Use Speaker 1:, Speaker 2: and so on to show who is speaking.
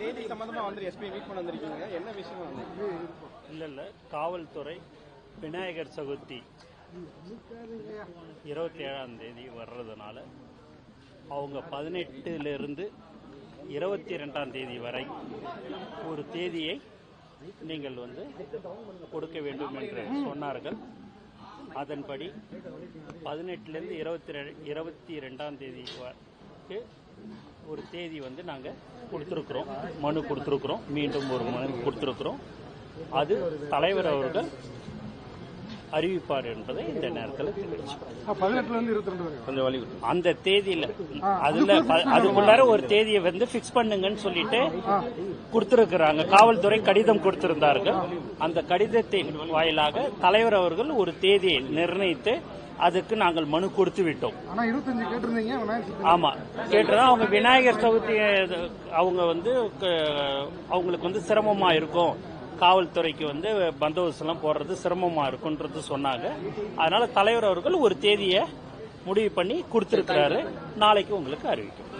Speaker 1: தேதி சம்பந்தமா வந்து எஸ்பி மீட் பண்ண வந்திருக்கீங்க. என்ன விஷயம் வந்து?
Speaker 2: காவல்துறை விநாயகர் சதுர்த்தி இருபத்தி ஏழாம் தேதி வர்றதுனால அவங்க பதினெட்டுலேருந்து இருபத்தி ரெண்டாம் தேதி வரை ஒரு தேதியை நீங்கள் வந்து கொடுக்க வேண்டும் என்று சொன்னார்கள். அதன்படி பதினெட்டுலேருந்து இருபத்தி ரெ இருபத்தி ரெண்டாம் தேதி ஒரு தேதி வந்து நாங்கள் கொடுத்துருக்குறோம். மனு கொடுத்துருக்குறோம். மீண்டும் ஒரு மனு கொடுத்துருக்குறோம். அது தலைவர் அவர்கள் அறிவிப்பார் என்பதை இந்த நேரத்தில்
Speaker 1: கொஞ்சம் வழி
Speaker 2: அந்த தேதியில அதுல அதுக்குள்ளார ஒரு தேதியை வந்து பிக்ஸ் பண்ணுங்கன்னு சொல்லிட்டு கொடுத்திருக்கிறாங்க. காவல்துறை கடிதம் கொடுத்திருந்தார்கள். அந்த கடிதத்தின் வாயிலாக தலைவர் அவர்கள் ஒரு தேதியை நிர்ணயித்து அதுக்கு நாங்கள் மனு கொடுத்து விட்டோம். ஆமா. கேட்டதா அவங்க விநாயகர் சதுர்த்தி அவங்க வந்து அவங்களுக்கு வந்து சிரமமா இருக்கும். காவல்துறைக்கு வந்து பந்தோபஸ்து எல்லாம் போடுறது சிரமமா இருக்குன்றது சொன்னாங்க. அதனால தலைவர் அவர்கள் ஒரு தேதியை முடிவு பண்ணி கொடுத்திருக்கிறாரு. நாளைக்கு உங்களுக்கு அறிவிக்கும்